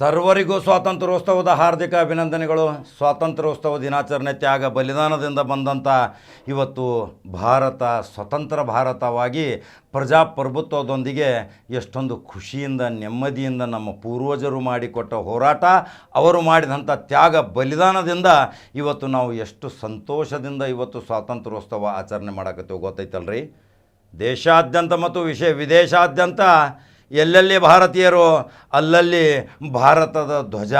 ಸರ್ವರಿಗೂ ಸ್ವಾತಂತ್ರ್ಯೋತ್ಸವದ ಹಾರ್ದಿಕ ಅಭಿನಂದನೆಗಳು. ಸ್ವಾತಂತ್ರ್ಯೋತ್ಸವ ದಿನಾಚರಣೆ ತ್ಯಾಗ ಬಲಿದಾನದಿಂದ ಬಂದಂಥ ಇವತ್ತು ಭಾರತ, ಸ್ವತಂತ್ರ ಭಾರತವಾಗಿ ಪ್ರಜಾಪ್ರಭುತ್ವದೊಂದಿಗೆ ಎಷ್ಟೊಂದು ಖುಷಿಯಿಂದ, ನೆಮ್ಮದಿಯಿಂದ ನಮ್ಮ ಪೂರ್ವಜರು ಮಾಡಿಕೊಟ್ಟ ಹೋರಾಟ, ಅವರು ಮಾಡಿದಂಥ ತ್ಯಾಗ ಬಲಿದಾನದಿಂದ ಇವತ್ತು ನಾವು ಎಷ್ಟು ಸಂತೋಷದಿಂದ ಇವತ್ತು ಸ್ವಾತಂತ್ರ್ಯೋತ್ಸವ ಆಚರಣೆ ಮಾಡಕತ್ತೀವಿ ಗೊತ್ತೈತಲ್ರಿ? ದೇಶಾದ್ಯಂತ ಮತ್ತು ವಿಷಯ ವಿದೇಶಾದ್ಯಂತ ಎಲ್ಲೆಲ್ಲಿ ಭಾರತೀಯರು, ಅಲ್ಲಲ್ಲಿ ಭಾರತದ ಧ್ವಜ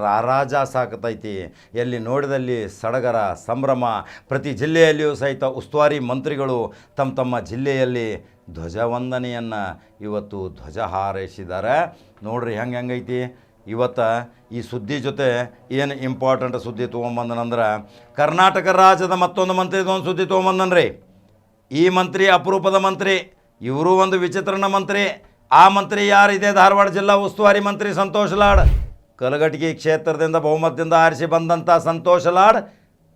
ರಾರಾಜ ಸಾಕತೈತಿ. ಎಲ್ಲಿ ನೋಡಿದಲ್ಲಿ ಸಡಗರ, ಸಂಭ್ರಮ, ಪ್ರತಿ ಜಿಲ್ಲೆಯಲ್ಲಿಯೂ ಸಹಿತ ಉಸ್ತುವಾರಿ ಮಂತ್ರಿಗಳು ತಮ್ಮ ತಮ್ಮ ಜಿಲ್ಲೆಯಲ್ಲಿ ಧ್ವಜವಂದನೆಯನ್ನು ಇವತ್ತು ಧ್ವಜ ಹಾರೈಸಿದ್ದಾರೆ. ನೋಡ್ರಿ ಹೆಂಗೆ ಹೆಂಗೈತಿ. ಇವತ್ತು ಈ ಸುದ್ದಿ ಜೊತೆ ಏನು ಇಂಪಾರ್ಟೆಂಟ್ ಸುದ್ದಿ ತೊಗೊಂಬಂದನಂದ್ರೆ ಕರ್ನಾಟಕ ರಾಜ್ಯದ ಮತ್ತೊಂದು ಮಂತ್ರಿದೊಂದು ಸುದ್ದಿ ತೊಗೊಂಬಂದನ್ರಿ. ಈ ಮಂತ್ರಿ ಅಪರೂಪದ ಮಂತ್ರಿ, ಇವರು ಒಂದು ವಿಚಿತ್ರನ ಮಂತ್ರಿ. ಆ ಮಂತ್ರಿ ಯಾರಿದೆ ಧಾರವಾಡ ಜಿಲ್ಲಾ ಉಸ್ತುವಾರಿ ಮಂತ್ರಿ ಸಂತೋಷ್ ಲಾಡ್. ಕಲಘಟಗಿ ಕ್ಷೇತ್ರದಿಂದ ಬಹುಮತದಿಂದ ಆರಿಸಿ ಬಂದಂಥ ಸಂತೋಷ್ ಲಾಡ್,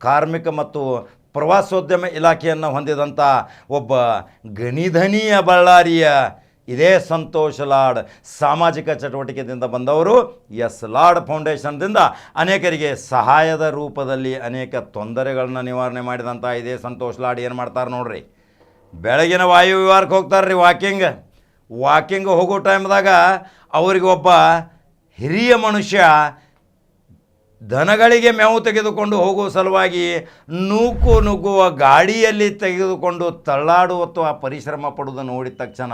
ಕಾರ್ಮಿಕ ಮತ್ತು ಪ್ರವಾಸೋದ್ಯಮ ಇಲಾಖೆಯನ್ನು ಹೊಂದಿದಂಥ ಒಬ್ಬ ಗಣಿಧನಿಯ ಬಳ್ಳಾರಿಯ ಇದೇ ಸಂತೋಷ್ ಲಾಡ್ ಸಾಮಾಜಿಕ ಚಟುವಟಿಕೆದಿಂದ ಬಂದವರು. ಎಸ್ ಲಾಡ್ ಫೌಂಡೇಶನ್ದಿಂದ ಅನೇಕರಿಗೆ ಸಹಾಯದ ರೂಪದಲ್ಲಿ ಅನೇಕ ತೊಂದರೆಗಳನ್ನ ನಿವಾರಣೆ ಮಾಡಿದಂಥ ಇದೇ ಸಂತೋಷ್ ಲಾಡ್ ಏನು ಮಾಡ್ತಾರೆ ನೋಡ್ರಿ? ಬೆಳಗಿನ ವಾಯು ವಿವಾರಕ್ಕೆ ಹೋಗ್ತಾರೆ ವಾಕಿಂಗ್ ವಾಕಿಂಗ್ ಹೋಗೋ ಟೈಮ್ದಾಗ ಅವರಿಗೆ ಒಬ್ಬ ಹಿರಿಯ ಮನುಷ್ಯ ದನಗಳಿಗೆ ಮೇವು ತೆಗೆದುಕೊಂಡು ಹೋಗುವ ಸಲುವಾಗಿ ನೂಕು ನುಗ್ಗುವ ಗಾಡಿಯಲ್ಲಿ ತೆಗೆದುಕೊಂಡು ತಳ್ಳಾಡುವ ಆ ಪರಿಶ್ರಮ ಪಡುವುದನ್ನು ನೋಡಿದ ತಕ್ಷಣ,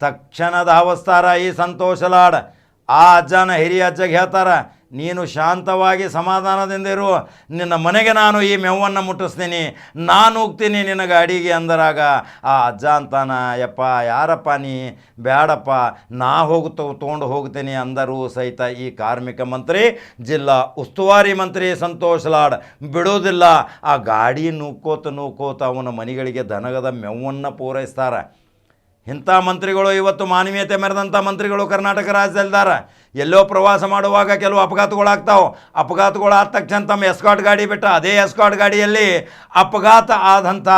ತಕ್ಷಣದ ಅವಸ್ಥಾರ ಈ ಸಂತೋಷ ಲಾಡ್. ಆ ಅಜ್ಜನ ಹಿರಿಯ ಅಜ್ಜಗೆ ಹೇಳ್ತಾರ ನೀನು ಶಾಂತವಾಗಿ ಸಮಾಧಾನದಿಂದ ಇರು. ನಿನ್ನ ಮನೆಗೆ ನಾನು ಈ ಮೆವನ್ನು ಮುಟ್ಟಿಸ್ತೀನಿ. ನಾನು ಹೋಗ್ತೀನಿ ನಿನ್ನ ಅಡಿಗೆ ಅಂದರಾಗ, ಆ ಅಜ್ಜ ಅಂತಾನ, ಯಪ್ಪ, ಯಾರಪ್ಪ ನೀ? ಬ್ಯಾಡಪ್ಪ, ನಾ ಹೋಗುತ್ತ ತೊಗೊಂಡು ಹೋಗ್ತೀನಿ ಅಂದರೂ ಸಹಿತ ಈ ಕಾರ್ಮಿಕ ಮಂತ್ರಿ. ಜಿಲ್ಲಾ ಉಸ್ತುವಾರಿ ಮಂತ್ರಿ ಸಂತೋಷ್ ಲಾಡ್, ಬಿಡೋದಿಲ್ಲ, ಆ ಗಾಡಿ ನೂಕೋತ ನೂಕೋತ ಅವನ ಮನೆಗಳಿಗೆ ದನಗದ ಮೆವನ್ನು ಪೂರೈಸ್ತಾರೆ. ಇಂಥ ಮಂತ್ರಿಗಳು ಇವತ್ತು ಮಾನವೀಯತೆ ಮೆರೆದಂಥ ಮಂತ್ರಿಗಳು ಕರ್ನಾಟಕ ರಾಜ್ಯದಲ್ಲಿದ್ದಾರೆ. ಎಲ್ಲೋ ಪ್ರವಾಸ ಮಾಡುವಾಗ ಕೆಲವು ಅಪಘಾತಗಳಾಗ್ತಾವೆ. ಅಪಘಾತಗಳು ಆದ ತಕ್ಷಣ ತಮ್ಮ ಎಸ್ಕಾಟ್ ಗಾಡಿ ಬಿಟ್ಟ, ಅದೇ ಎಸ್ಕಾಟ್ ಗಾಡಿಯಲ್ಲಿ ಅಪಘಾತ ಆದಂಥ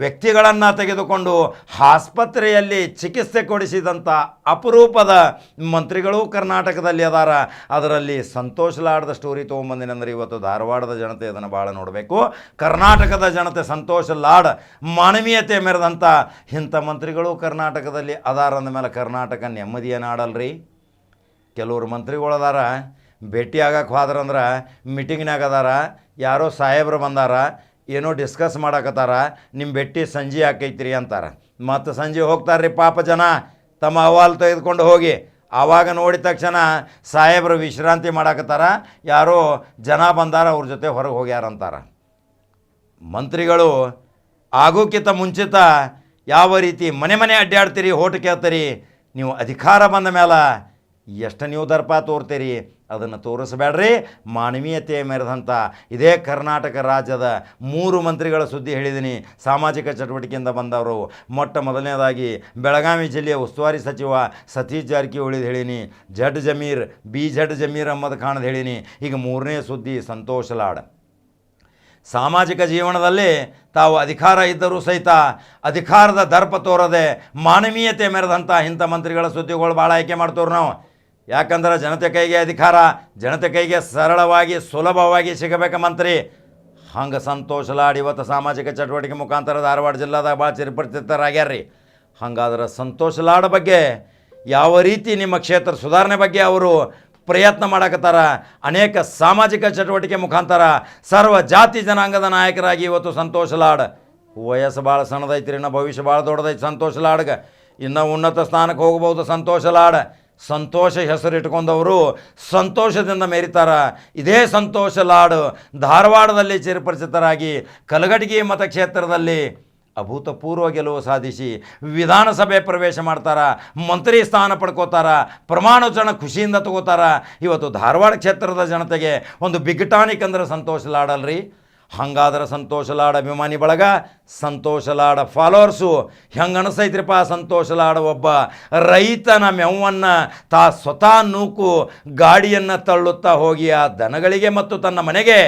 ವ್ಯಕ್ತಿಗಳನ್ನು ತೆಗೆದುಕೊಂಡು ಆಸ್ಪತ್ರೆಯಲ್ಲಿ ಚಿಕಿತ್ಸೆ ಕೊಡಿಸಿದಂಥ ಅಪರೂಪದ ಮಂತ್ರಿಗಳು ಕರ್ನಾಟಕದಲ್ಲಿ ಅದಾರ. ಅದರಲ್ಲಿ ಸಂತೋಷ ಲಾಡದ ಸ್ಟೋರಿ ತೊಗೊಂಬಂದಿನಂದ್ರೆ ಇವತ್ತು ಧಾರವಾಡದ ಜನತೆ ಅದನ್ನು ಭಾಳ ನೋಡಬೇಕು. ಕರ್ನಾಟಕದ ಜನತೆ ಸಂತೋಷ ಲಾಡ್ ಮಾನವೀಯತೆ ಮೆರೆದಂಥ ಇಂಥ ಮಂತ್ರಿಗಳು ಕರ್ನಾಟಕದಲ್ಲಿ ಅದಾರ ಅಂದಮೇಲೆ ಕರ್ನಾಟಕ ನೆಮ್ಮದಿಯ ನಾಡಲ್ರಿ. ಕೆಲವರು ಮಂತ್ರಿಗಳು ಅದಾರ, ಭೇಟಿ ಆಗಕ್ಕೆ ಹೋದ್ರಂದ್ರೆ ಮೀಟಿಂಗ್ನಾಗ ಅದಾರ, ಯಾರೋ ಸಾಹೇಬ್ರು ಬಂದಾರ ಏನೋ ಡಿಸ್ಕಸ್ ಮಾಡಾಕತ್ತಾರ ನಿಮ್ಮ ಬೆಟ್ಟಿ ಸಂಜೆ ಹಾಕೈತ್ರಿ ಅಂತಾರೆ. ಮತ್ತು ಸಂಜೆ ಹೋಗ್ತಾರ್ರಿ ಪಾಪ ಜನ, ತಮ್ಮ ಅಹವಾಲು ತೆಗೆದುಕೊಂಡು ಹೋಗಿ. ಆವಾಗ ನೋಡಿದ ತಕ್ಷಣ ಸಾಹೇಬರು ವಿಶ್ರಾಂತಿ ಮಾಡಾಕತ್ತಾರ, ಯಾರೋ ಜನ ಬಂದಾರ, ಅವ್ರ ಜೊತೆ ಹೊರಗೆ ಹೋಗ್ಯಾರಂತಾರ ಮಂತ್ರಿಗಳು ಆಗೋಕ್ಕಿಂತ ಮುಂಚಿತ ಯಾವ ರೀತಿ ಮನೆ ಮನೆ ಅಡ್ಡಾಡ್ತೀರಿ ಹೋಟ್ ಕೇಳ್ತೀರಿ, ನೀವು ಅಧಿಕಾರ ಬಂದ ಮೇಲೆ ಎಷ್ಟು ನೀವು ದರ್ಪ ತೋರ್ತೀರಿ? ಅದನ್ನು ತೋರಿಸಬೇಡ್ರಿ. ಮಾನವೀಯತೆ ಮೆರೆದಂಥ ಇದೇ ಕರ್ನಾಟಕ ರಾಜ್ಯದ ಮೂರು ಮಂತ್ರಿಗಳ ಸುದ್ದಿ ಹೇಳಿದ್ದೀನಿ ಸಾಮಾಜಿಕ ಚಟುವಟಿಕೆಯಿಂದ ಬಂದವರು. ಮೊಟ್ಟ ಮೊದಲನೇದಾಗಿ ಬೆಳಗಾವಿ ಜಿಲ್ಲೆಯ ಉಸ್ತುವಾರಿ ಸಚಿವ Satish Jarkiholi ಹೇಳೀನಿ. Z Zameer, B Z Zameer Ahmed ಕಾಣದು ಹೇಳೀನಿ. ಈಗ ಮೂರನೇ ಸುದ್ದಿ, ಸಂತೋಷ ಲಾಡ್. ಸಾಮಾಜಿಕ ಜೀವನದಲ್ಲಿ ತಾವು ಅಧಿಕಾರ ಇದ್ದರೂ ಸಹಿತ ಅಧಿಕಾರದ ದರ್ಪ ತೋರದೆ ಮಾನವೀಯತೆ ಮೆರೆದಂಥ ಇಂಥ ಮಂತ್ರಿಗಳ ಸುದ್ದಿಗಳು ಭಾಳ ಆಯ್ಕೆ ಮಾಡ್ತವ್ರು ನಾವು. ಯಾಕಂದ್ರೆ ಜನತೆ ಕೈಗೆ ಅಧಿಕಾರ, ಜನತೆ ಕೈಗೆ ಸರಳವಾಗಿ, ಸುಲಭವಾಗಿ ಸಿಗಬೇಕ ಮಂತ್ರಿ. ಹಂಗೆ ಸಂತೋಷ ಲಾಡ್ ಇವತ್ತು ಸಾಮಾಜಿಕ ಚಟುವಟಿಕೆ ಮುಖಾಂತರ ಧಾರವಾಡ ಜಿಲ್ಲಾದಾಗ ಭಾಳ ಚಿರಪರಿಚಿತರಾಗ್ಯಾರ್ರಿ ಹಂಗಾದ್ರೆ ಸಂತೋಷ ಲಾಡ್ ಬಗ್ಗೆ ಯಾವ ರೀತಿ ನಿಮ್ಮ ಕ್ಷೇತ್ರ ಸುಧಾರಣೆ ಬಗ್ಗೆ ಅವರು ಪ್ರಯತ್ನ ಮಾಡಕತ್ತಾರ? ಅನೇಕ ಸಾಮಾಜಿಕ ಚಟುವಟಿಕೆ ಮುಖಾಂತರ ಸರ್ವ ಜಾತಿ ಜನಾಂಗದ ನಾಯಕರಾಗಿ ಇವತ್ತು ಸಂತೋಷ ಲಾಡ್. ವಯಸ್ಸು ಭಾಳ ಸಣ್ಣದೈತ್ರಿ, ಇನ್ನು ಭವಿಷ್ಯ ಭಾಳ ದೊಡ್ಡದೈತಿ, ಸಂತೋಷ ಲಾಡ್ಗೆ. ಇನ್ನೂ ಉನ್ನತ ಸ್ಥಾನಕ್ಕೆ ಹೋಗ್ಬೋದು, ಸಂತೋಷ ಲಾಡ್. ಸಂತೋಷ ಹೆಸರು ಇಟ್ಕೊಂಡವರು ಸಂತೋಷದಿಂದ ಮೇರಿತಾರ. ಇದೇ ಸಂತೋಷ ಲಾಡ್. ಧಾರವಾಡದಲ್ಲಿ ಚಿರಪರಿಚಿತರಾಗಿ ಕಲಗಟಗಿ ಮತಕ್ಷೇತ್ರದಲ್ಲಿ ಅಭೂತಪೂರ್ವ ಗೆಲುವು ಸಾಧಿಸಿ ವಿಧಾನಸಭೆ ಪ್ರವೇಶ ಮಾಡ್ತಾರ. ಮಂತ್ರಿ ಸ್ಥಾನ ಪಡ್ಕೋತಾರ. ಪ್ರಮಾಣ ವಚನ ಖುಷಿಯಿಂದ ತಗೋತಾರ. ಇವತ್ತು ಧಾರವಾಡ ಕ್ಷೇತ್ರದ ಜನತೆಗೆ ಒಂದು ಬಿಗ್ಟಾನಿಕ್ ಅಂದ್ರೆ ಸಂತೋಷ ಲಾಡಲ್ರಿ? ಹಂಗಾದ್ರೆ ಸಂತೋಷ ಲಾಡ ಅಭಿಮಾನಿ ಬಳಗ ಸಂತೋಷ ಲಾಡ ಫಾಲೋವರ್ಸು ಹೆಂಗೆ ಅನಿಸೈತ್ರಿಪ್ಪ ಸಂತೋಷ ಲಾಡ ಒಬ್ಬ ರೈತನ ಮೆವನ್ನು ತಾ ಸ್ವತಃ ನೂಕು ಗಾಡಿಯನ್ನು ತಳ್ಳುತ್ತಾ ಹೋಗಿ ಆ ದನಗಳಿಗೆ ಮತ್ತು ತನ್ನ ಮನೆಗೆ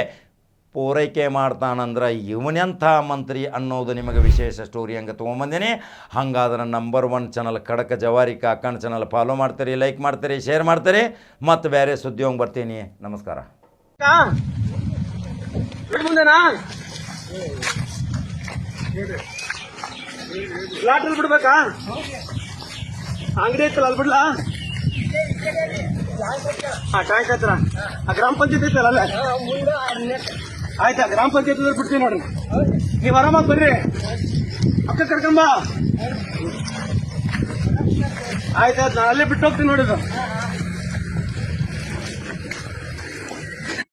ಪೂರೈಕೆ ಮಾಡ್ತಾನಂದ್ರೆ ಇವನೆಂಥ ಮಂತ್ರಿ ಅನ್ನೋದು ನಿಮಗೆ ವಿಶೇಷ ಸ್ಟೋರಿ ಹಂಗೆ ತೊಗೊಂಬಂದಿನಿ. ಹಂಗಾದ್ರೆ ನಂಬರ್ ಒನ್ ಚಾನಲ್ ಖಡಕ ಜವಾರಿ ಕಾಕಣ್ಣ ಚಾನಲ್ ಫಾಲೋ ಮಾಡ್ತೀರಿ ಲೈಕ್ ಮಾಡ್ತೀರಿ ಶೇರ್ ಮಾಡ್ತೀರಿ. ಮತ್ತು ಬೇರೆ ಸುದ್ದಿ ಬರ್ತೀನಿ. ನಮಸ್ಕಾರ. ಮುಂದೆನಾ? ಲಾಟಲ್ಲಿ ಬಿಡ್ಬೇಕಾ? ಅಂಗಡಿ ಐತಲ್ಲ, ಅಲ್ಲಿ ಬಿಡ್ಲಾ? ಹಾ ಟ್ಯಾಂಕ್ ಹತ್ರ. ಆ ಗ್ರಾಮ ಪಂಚಾಯತ್ ಐತಲ್ಲ ಅಲ್ಲೇ? ಆಯ್ತಾ, ಗ್ರಾಮ ಪಂಚಾಯತ್ ಬಿಡ್ತೀನಿ ನೋಡ್ರಿ. ನೀವು ಆರಾಮಾಗಿ ಬರ್ರಿ. ಅಕ್ಕ ಕರ್ಕೊಂಬ ಆಯ್ತಾಯ್ತು ನಾನು ಅಲ್ಲೇ ಬಿಟ್ಟು ಹೋಗ್ತೀನಿ ನೋಡಿದ್ದು